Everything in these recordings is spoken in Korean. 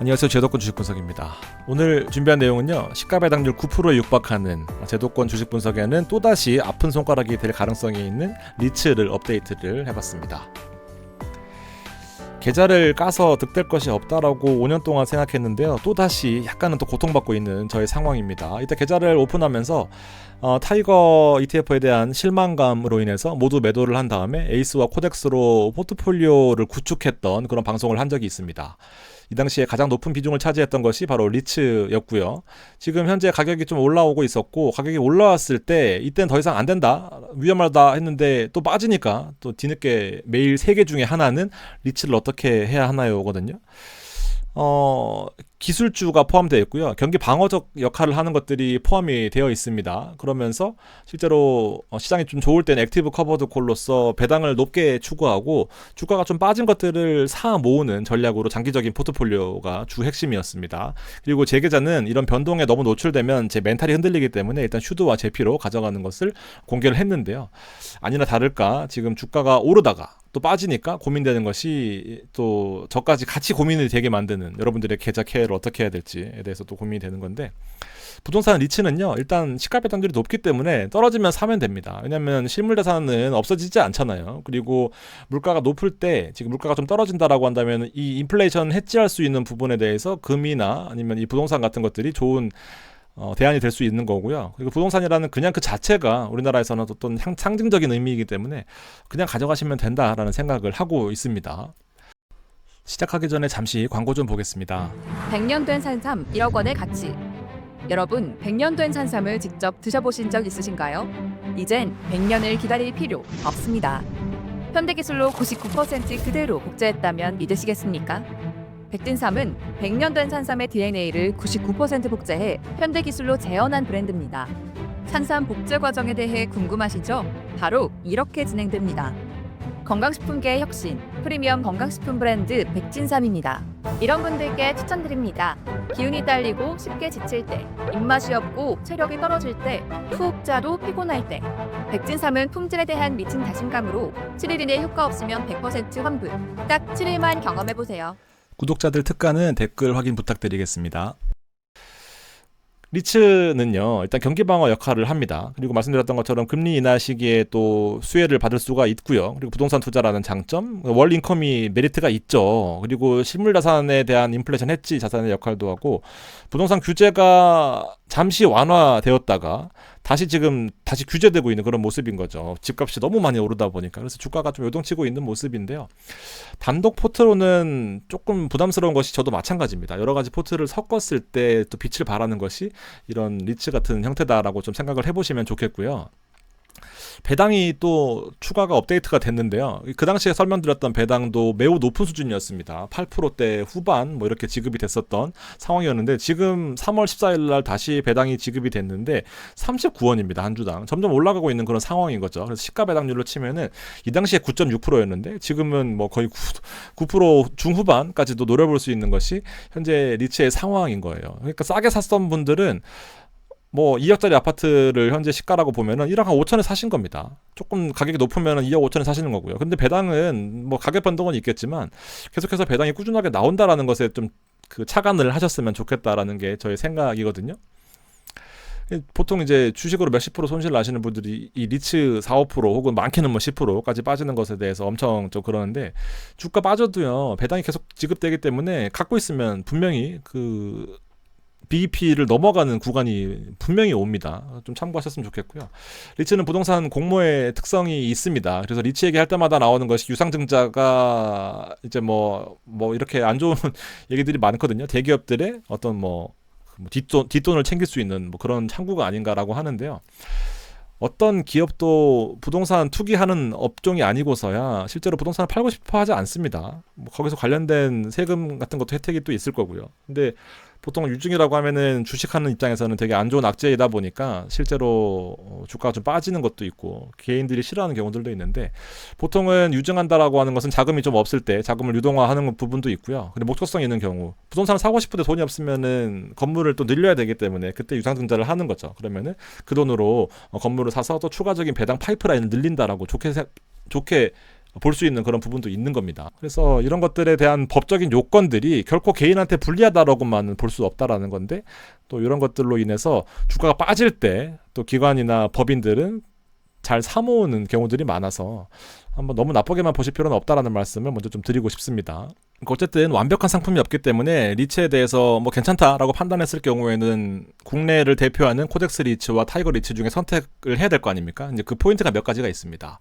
안녕하세요. 제도권 주식 분석입니다. 오늘 준비한 내용은요. 시가 배당률 9%에 육박하는 제도권 주식 분석에는 또다시 아픈 손가락이 될 가능성이 있는 리츠를 업데이트를 해봤습니다. 계좌를 까서 득될 것이 없다라고 5년 동안 생각했는데요. 또다시 약간은 또 고통받고 있는 저의 상황입니다. 이때 계좌를 오픈하면서 어, 타이거 ETF에 대한 실망감으로 인해서 모두 매도를 한 다음에 에이스와 코덱스로 포트폴리오를 구축했던 그런 방송을 한 적이 있습니다. 이 당시에 가장 높은 비중을 차지했던 것이 바로 리츠였고요. 지금 현재 가격이 좀 올라오고 있었고 가격이 올라왔을 때 이때는 더 이상 안 된다 위험하다 했는데 또 빠지니까 또 뒤늦게 매일 세 개 중에 하나는 리츠를 어떻게 해야 하나요거든요. 어, 기술주가 포함되어 있고요. 경기 방어적 역할을 하는 것들이 포함이 되어 있습니다. 그러면서 실제로 어, 시장이 좀 좋을 때는 액티브 커버드 콜로서 배당을 높게 추구하고 주가가 좀 빠진 것들을 사 모으는 전략으로 장기적인 포트폴리오가 주 핵심이었습니다. 그리고 제 계좌는 이런 변동에 너무 노출되면 제 멘탈이 흔들리기 때문에 일단 슈드와 제피로 가져가는 것을 공개를 했는데요. 아니나 다를까 지금 주가가 오르다가 또 빠지니까 고민되는 것이 또 저까지 같이 고민이 되게 만드는 여러분들의 계좌 케어를 어떻게 해야 될지에 대해서 또 고민이 되는 건데 부동산 리츠는요 일단 시가 배당률이 높기 때문에 떨어지면 사면 됩니다. 왜냐하면 실물 자산은 없어지지 않잖아요. 그리고 물가가 높을 때 지금 물가가 좀 떨어진다라고 한다면 이 인플레이션 해지할 수 있는 부분에 대해서 금이나 아니면 이 부동산 같은 것들이 좋은 어, 대안이 될 수 있는 거고요. 그리고 부동산이라는 그냥 그 자체가 우리나라에서는 어떤 상징적인 의미이기 때문에 그냥 가져가시면 된다라는 생각을 하고 있습니다. 시작하기 전에 잠시 광고 좀 보겠습니다. 100년 된 산삼 1억 원의 가치. 여러분, 100년 된 산삼을 직접 드셔보신 적 있으신가요? 이젠 100년을 기다릴 필요 없습니다. 현대 기술로 99% 그대로 복제했다면 믿으시겠습니까? 백진삼은 100년 된 산삼의 DNA를 99% 복제해 현대 기술로 재현한 브랜드입니다. 산삼 복제 과정에 대해 궁금하시죠? 바로 이렇게 진행됩니다. 건강식품계의 혁신, 프리미엄 건강식품 브랜드 백진삼입니다. 이런 분들께 추천드립니다. 기운이 딸리고 쉽게 지칠 때, 입맛이 없고 체력이 떨어질 때, 푹 자도 피곤할 때, 백진삼은 품질에 대한 미친 자신감으로 7일 이내 효과 없으면 100% 환불. 딱 7일만 경험해 보세요. 구독자들 특가는 댓글 확인 부탁드리겠습니다. 리츠는요, 일단 경기 방어 역할을 합니다. 그리고 말씀드렸던 것처럼 금리 인하 시기에 또 수혜를 받을 수가 있고요. 그리고 부동산 투자라는 장점, 월 인컴이 메리트가 있죠. 그리고 실물 자산에 대한 인플레이션 해지 자산의 역할도 하고, 부동산 규제가 잠시 완화되었다가 다시 지금 다시 규제되고 있는 그런 모습인 거죠. 집값이 너무 많이 오르다 보니까 그래서 주가가 좀 요동치고 있는 모습인데요. 단독 포트로는 조금 부담스러운 것이 저도 마찬가지입니다. 여러 가지 포트를 섞었을 때 또 빛을 발하는 것이 이런 리츠 같은 형태다라고 좀 생각을 해보시면 좋겠고요. 배당이 또 추가가 업데이트가 됐는데요. 그 당시에 설명드렸던 배당도 매우 높은 수준이었습니다. 8%대 후반 뭐 이렇게 지급이 됐었던 상황이었는데 지금 3월 14일 날 다시 배당이 지급이 됐는데 39원입니다. 한 주당. 점점 올라가고 있는 그런 상황인 거죠. 그래서 시가 배당률로 치면은 이 당시에 9.6%였는데 지금은 뭐 거의 9, 9% 중후반까지도 노려볼 수 있는 것이 현재 리츠의 상황인 거예요. 그러니까 싸게 샀던 분들은 뭐 2억짜리 아파트를 현재 시가라고 보면은 1억 한 5천에 사신 겁니다. 조금 가격이 높으면은 2억 5천에 사시는 거고요. 근데 배당은 뭐 가격 변동은 있겠지만 계속해서 배당이 꾸준하게 나온다라는 것에 좀그 차관을 하셨으면 좋겠다라는 게 저의 생각이거든요. 보통 이제 주식으로 몇십 프로 손실 나시는 분들이 이 리츠 4, 5% 혹은 많게는 뭐 10%까지 빠지는 것에 대해서 엄청 좀 그러는데 주가 빠져도요 배당이 계속 지급되기 때문에 갖고 있으면 분명히 그 BEP를 넘어가는 구간이 분명히 옵니다. 좀 참고하셨으면 좋겠고요. 리츠는 부동산 공모의 특성이 있습니다. 그래서 리츠 얘기할 때마다 나오는 것이 유상증자가 이제 뭐, 뭐 이렇게 안 좋은 얘기들이 많거든요. 대기업들의 어떤 뭐 뒷돈, 뒷돈을 챙길 수 있는 뭐 그런 창구가 아닌가라고 하는데요. 어떤 기업도 부동산 투기하는 업종이 아니고서야 실제로 부동산을 팔고 싶어 하지 않습니다. 뭐 거기서 관련된 세금 같은 것도 혜택이 또 있을 거고요. 근데 보통 유증이라고 하면은 주식하는 입장에서는 되게 안 좋은 악재이다 보니까 실제로 어, 주가가 좀 빠지는 것도 있고 개인들이 싫어하는 경우들도 있는데 보통은 유증한다라고 하는 것은 자금이 좀 없을 때 자금을 유동화하는 부분도 있고요. 근데 목적성 있는 경우 부동산을 사고 싶은데 돈이 없으면은 건물을 또 늘려야 되기 때문에 그때 유상증자를 하는 거죠. 그러면은 그 돈으로 어, 건물을 사서 또 추가적인 배당 파이프라인을 늘린다라고 좋게 좋게 볼 수 있는 그런 부분도 있는 겁니다. 그래서 이런 것들에 대한 법적인 요건들이 결코 개인한테 불리하다라고만은 볼 수 없다라는 건데 또 이런 것들로 인해서 주가가 빠질 때 또 기관이나 법인들은 잘 사모으는 경우들이 많아서 한번 너무 나쁘게만 보실 필요는 없다라는 말씀을 먼저 좀 드리고 싶습니다. 그러니까 어쨌든 완벽한 상품이 없기 때문에 리츠에 대해서 뭐 괜찮다라고 판단했을 경우에는 국내를 대표하는 코덱스 리츠와 타이거 리츠 중에 선택을 해야 될 거 아닙니까? 이제 그 포인트가 몇 가지가 있습니다.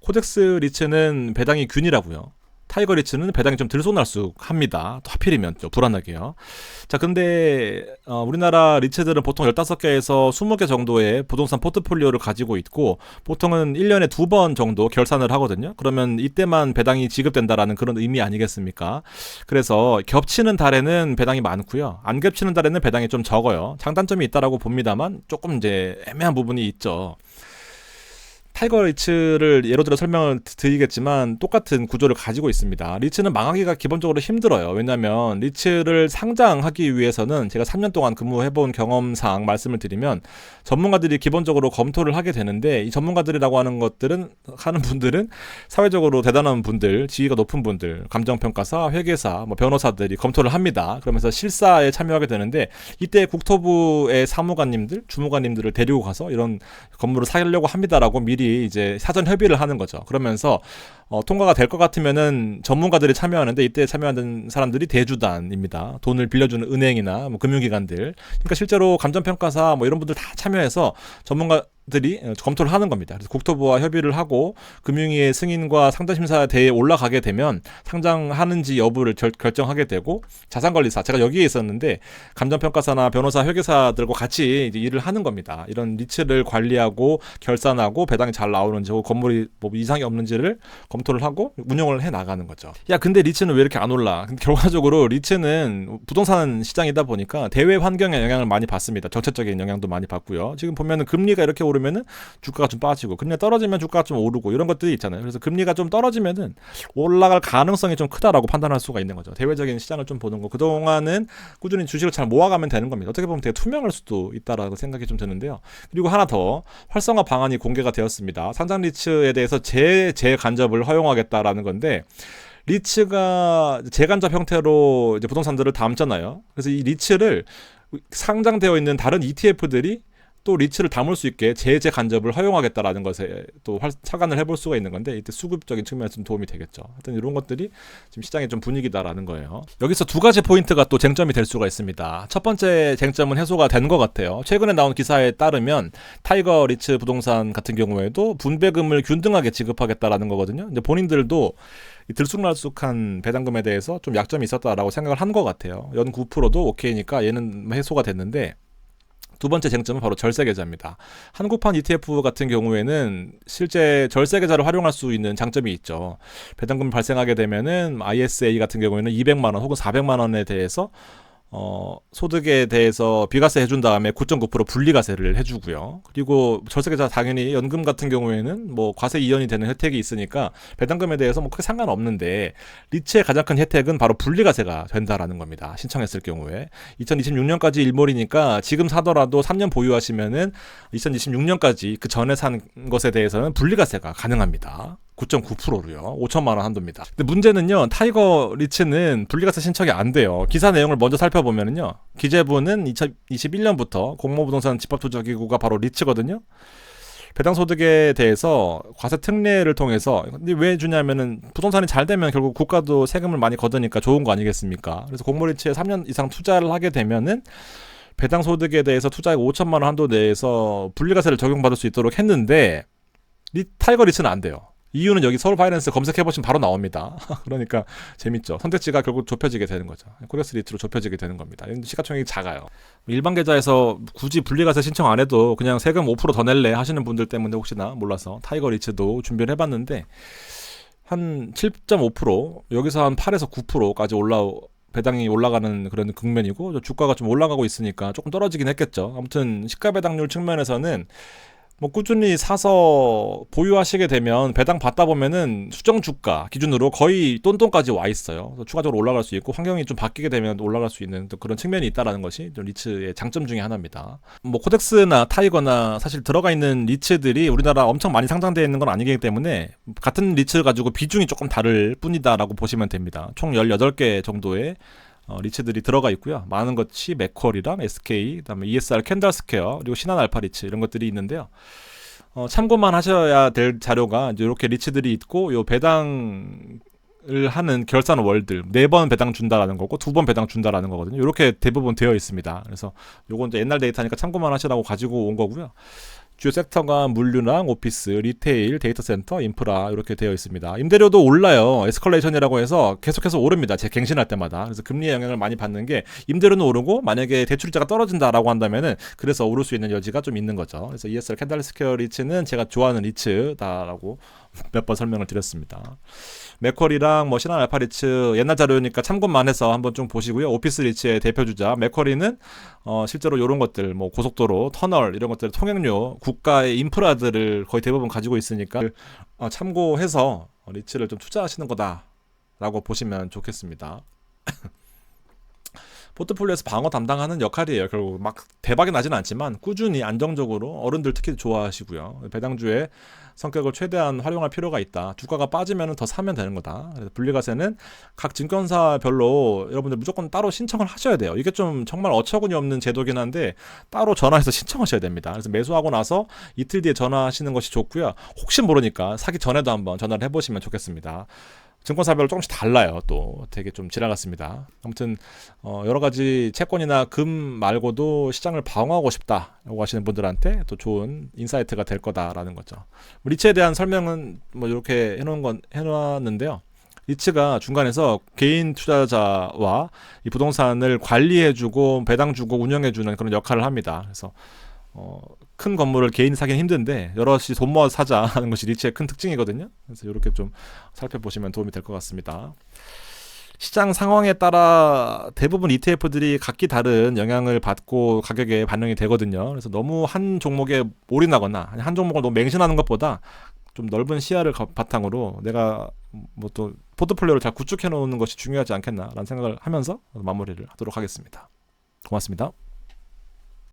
코덱스 리츠는 배당이 균이라고요. 타이거 리츠는 배당이 좀 들쑥날쑥합니다. 또 하필이면 좀 불안하게요. 자, 근데 어, 우리나라 리츠들은 보통 15개에서 20개 정도의 부동산 포트폴리오를 가지고 있고 보통은 1년에 두 번 정도 결산을 하거든요. 그러면 이때만 배당이 지급된다라는 그런 의미 아니겠습니까? 그래서 겹치는 달에는 배당이 많고요. 안 겹치는 달에는 배당이 좀 적어요. 장단점이 있다라고 봅니다만 조금 이제 애매한 부분이 있죠. 타이거 리츠를 예로 들어 설명을 드리겠지만 똑같은 구조를 가지고 있습니다. 리츠는 망하기가 기본적으로 힘들어요. 왜냐하면 리츠를 상장하기 위해서는 제가 3년 동안 근무해본 경험상 말씀을 드리면 전문가들이 기본적으로 검토를 하게 되는데 이 전문가들이라고 하는 것들은 하는 분들은 사회적으로 대단한 분들, 지위가 높은 분들, 감정평가사, 회계사, 뭐 변호사들이 검토를 합니다. 그러면서 실사에 참여하게 되는데 이때 국토부의 사무관님들, 주무관님들을 데리고 가서 이런 건물을 사려고 합니다라고 미리 이제 사전 협의를 하는 거죠. 그러면서 어, 통과가 될 것 같으면은 전문가들이 참여하는데 이때 참여하는 사람들이 대주단입니다. 돈을 빌려주는 은행이나 뭐 금융기관들. 그러니까 실제로 감정평가사 뭐 이런 분들 다 참여해서 전문가 들이 어, 검토를 하는 겁니다. 그래서 국토부와 협의를 하고 금융위의 승인과 상장심사 대에 올라가게 되면 상장하는지 여부를 결, 결정하게 되고 자산관리사 제가 여기에 있었는데 감정평가사나 변호사 회계사들과 같이 일을 하는 겁니다. 이런 리츠를 관리하고 결산하고 배당이 잘 나오는지 건물이 뭐 이상이 없는지를 검토를 하고 운영을 해 나가는 거죠. 야, 근데 리츠는 왜 이렇게 안 올라? 근데 결과적으로 리츠는 부동산 시장이다 보니까 대외 환경에 영향을 많이 받습니다. 정책적인 영향도 많이 받고요. 지금 보면은 금리가 이렇게 오르면 은 주가가 좀 빠지고 금리가 떨어지면 주가가 좀 오르고 이런 것들이 있잖아요. 그래서 금리가 좀 떨어지면은 올라갈 가능성이 좀 크다라고 판단할 수가 있는 거죠. 대외적인 시장을 좀 보는 거. 그동안은 꾸준히 주식을 잘 모아가면 되는 겁니다. 어떻게 보면 되게 투명할 수도 있다라고 생각이 좀 드는데요. 그리고 하나 더 활성화 방안이 공개가 되었습니다. 상장 리츠에 대해서 재, 재간접을 허용하겠다라는 건데 리츠가 재간접 형태로 부동산들을 담잖아요. 그래서 이 리츠를 상장되어 있는 다른 ETF들이 또 리츠를 담을 수 있게 제재 간접을 허용하겠다라는 것에 또 활- 착안을 해볼 수가 있는 건데 이때 수급적인 측면에서 좀 도움이 되겠죠. 하여튼 이런 것들이 지금 시장의 좀 분위기다라는 거예요. 여기서 두 가지 포인트가 또 쟁점이 될 수가 있습니다. 첫 번째 쟁점은 해소가 된 것 같아요. 최근에 나온 기사에 따르면 타이거 리츠 부동산 같은 경우에도 분배금을 균등하게 지급하겠다라는 거거든요. 근데 본인들도 이 들쑥날쑥한 배당금에 대해서 좀 약점이 있었다라고 생각을 한 것 같아요. 연 9%도 오케이니까 얘는 해소가 됐는데 두 번째 쟁점은 바로 절세 계좌입니다. 한국판 ETF 같은 경우에는 실제 절세 계좌를 활용할 수 있는 장점이 있죠. 배당금 발생하게 되면은 ISA 같은 경우에는 200만 원 혹은 400만 원에 대해서 어, 소득에 대해서 비과세 해준 다음에 9.9% 분리과세를 해주고요. 그리고 절세계좌 당연히 연금 같은 경우에는 뭐 과세 이연이 되는 혜택이 있으니까 배당금에 대해서 뭐 크게 상관없는데 리츠의 가장 큰 혜택은 바로 분리과세가 된다라는 겁니다. 신청했을 경우에 2026년까지 일몰이니까 지금 사더라도 3년 보유하시면은 2026년까지 그 전에 산 것에 대해서는 분리과세가 가능합니다. 9.9%로요. 5천만 원 한도입니다. 근데 문제는요. 타이거 리츠는 분리과세 신청이 안 돼요. 기사 내용을 먼저 살펴보면은요. 기재부는 2021년부터 공모부동산 집합투자기구가 바로 리츠거든요. 배당 소득에 대해서 과세 특례를 통해서 근데 왜 주냐면은 부동산이 잘 되면 결국 국가도 세금을 많이 걷으니까 좋은 거 아니겠습니까? 그래서 공모리츠에 3년 이상 투자를 하게 되면은 배당 소득에 대해서 투자액 5천만 원 한도 내에서 분리과세를 적용받을 수 있도록 했는데 리, 타이거 리츠는 안 돼요. 이유는 여기 서울 파이낸스 검색해 보시면 바로 나옵니다. 그러니까 재밌죠. 선택지가 결국 좁혀지게 되는 거죠. 코렉스 리트로 좁혀지게 되는 겁니다. 시가총액이 작아요. 일반 계좌에서 굳이 분리과세 신청 안 해도 그냥 세금 5%더 낼래 하시는 분들 때문에 혹시나 몰라서 타이거 리츠도 준비를 해봤는데 한 7.5% 여기서 한 8에서 9%까지 올라 배당이 올라가는 그런 국면이고 주가가 좀 올라가고 있으니까 조금 떨어지긴 했겠죠. 아무튼 시가 배당률 측면에서는 뭐 꾸준히 사서 보유하시게 되면 배당 받다 보면은 수정 주가 기준으로 거의 똔똔까지 와 있어요. 추가적으로 올라갈 수 있고 환경이 좀 바뀌게 되면 올라갈 수 있는 또 그런 측면이 있다라는 것이 좀 리츠의 장점 중에 하나입니다. 뭐 코덱스나 타이거나 사실 들어가 있는 리츠들이 우리나라 엄청 많이 상장되어 있는 건 아니기 때문에 같은 리츠 가지고 비중이 조금 다를 뿐이다라고 보시면 됩니다. 총 18개 정도의 어, 리츠들이 들어가 있고요. 많은 것이 맥퀄이랑 SK, 그다음에 ESR 캔달스퀘어, 그리고 신한 알파 리츠 이런 것들이 있는데요. 어, 참고만 하셔야 될 자료가 이제 이렇게 리츠들이 있고 요 배당 을 하는 결산 월들 네 번 배당 준다라는 거고 두 번 배당 준다라는 거거든요. 이렇게 대부분 되어 있습니다. 그래서 요건 이제 옛날 데이터니까 참고만 하시라고 가지고 온 거고요. 주요 섹터가 물류랑 오피스, 리테일, 데이터 센터, 인프라 이렇게 되어 있습니다. 임대료도 올라요. 에스컬레이션이라고 해서 계속해서 오릅니다. 제 갱신할 때마다. 그래서 금리의 영향을 많이 받는 게 임대료는 오르고 만약에 대출자가 떨어진다라고 한다면은 그래서 오를 수 있는 여지가 좀 있는 거죠. 그래서 ESR 캔달스퀘어 리츠는 제가 좋아하는 리츠다라고 몇 번 설명을 드렸습니다. 맥쿼리랑 뭐 신한 알파 리츠 옛날 자료니까 참고만 해서 한번 좀 보시고요. 오피스 리츠의 대표 주자 맥쿼리는 어, 실제로 이런 것들 뭐 고속도로, 터널 이런 것들 통행료, 국가의 인프라들을 거의 대부분 가지고 있으니까 어, 참고해서 어, 리츠를 좀 투자하시는 거다라고 보시면 좋겠습니다. 포트폴리오에서 방어 담당하는 역할이에요. 결국 막 대박이 나진 않지만 꾸준히 안정적으로 어른들 특히 좋아하시고요. 배당주의 성격을 최대한 활용할 필요가 있다. 주가가 빠지면 더 사면 되는 거다. 그래서 분리과세는 각 증권사별로 여러분들 무조건 따로 신청을 하셔야 돼요. 이게 좀 정말 어처구니 없는 제도긴 한데 따로 전화해서 신청하셔야 됩니다. 그래서 매수하고 나서 이틀 뒤에 전화하시는 것이 좋고요. 혹시 모르니까 사기 전에도 한번 전화를 해보시면 좋겠습니다. 증권사별로 조금씩 달라요. 또 되게 좀 지나갔습니다. 아무튼 어, 여러 가지 채권이나 금 말고도 시장을 방어하고 싶다라고 하시는 분들한테 또 좋은 인사이트가 될 거다라는 거죠. 뭐 리츠에 대한 설명은 뭐 이렇게 해놓은 건 해놨는데요. 리츠가 중간에서 개인 투자자와 이 부동산을 관리해주고 배당 주고 운영해주는 그런 역할을 합니다. 그래서 어, 큰 건물을 개인 사기는 힘든데 여럿이 돈 모아 사자 하는 것이 리츠의 큰 특징이거든요. 그래서 이렇게 좀 살펴보시면 도움이 될 것 같습니다. 시장 상황에 따라 대부분 ETF들이 각기 다른 영향을 받고 가격에 반영이 되거든요. 그래서 너무 한 종목에 올인하거나 한 종목을 너무 맹신하는 것보다 좀 넓은 시야를 가- 바탕으로 내가 뭐 또 포트폴리오를 잘 구축해 놓는 것이 중요하지 않겠나라는 생각을 하면서 마무리를 하도록 하겠습니다. 고맙습니다.